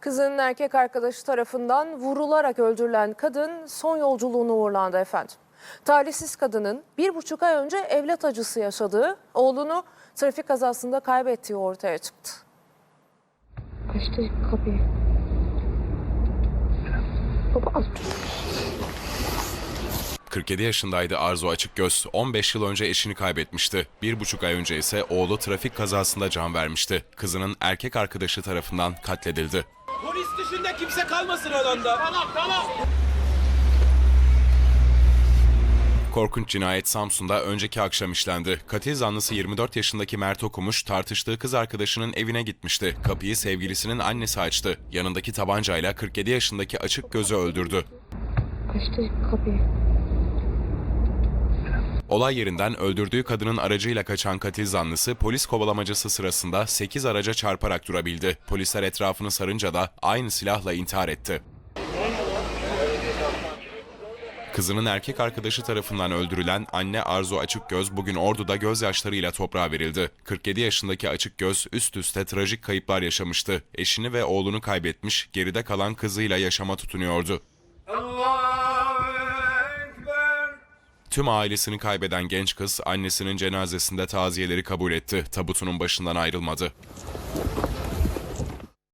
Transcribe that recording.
Kızının erkek arkadaşı tarafından vurularak öldürülen kadın son yolculuğunu uğurlandı efendim. Talihsiz kadının bir buçuk ay önce evlat acısı yaşadığı, oğlunu trafik kazasında kaybettiği ortaya çıktı. Açtı kapıyı. Baba az 47 yaşındaydı Arzu Açıkgöz. 15 yıl önce eşini kaybetmişti. Bir buçuk ay önce ise oğlu trafik kazasında can vermişti. Kızının erkek arkadaşı tarafından katledildi. Dışında kimse kalmasın alanda. Tamam tamam. Korkunç cinayet Samsun'da önceki akşam işlendi. Katil zanlısı 24 yaşındaki Mert Okumuş tartıştığı kız arkadaşının evine gitmişti. Kapıyı sevgilisinin annesi açtı. Yanındaki tabancayla 47 yaşındaki açık gözü öldürdü. açtı kapıyı. Olay yerinden öldürdüğü kadının aracıyla kaçan katil zanlısı polis kovalamacası sırasında 8 araca çarparak durabildi. Polisler etrafını sarınca da aynı silahla intihar etti. Kızının erkek arkadaşı tarafından öldürülen anne Arzu Açıkgöz bugün Ordu'da gözyaşlarıyla toprağa verildi. 47 yaşındaki Açıkgöz üst üste trajik kayıplar yaşamıştı. Eşini ve oğlunu kaybetmiş, geride kalan kızıyla yaşama tutunuyordu. Tüm ailesini kaybeden genç kız annesinin cenazesinde taziyeleri kabul etti. Tabutunun başından ayrılmadı.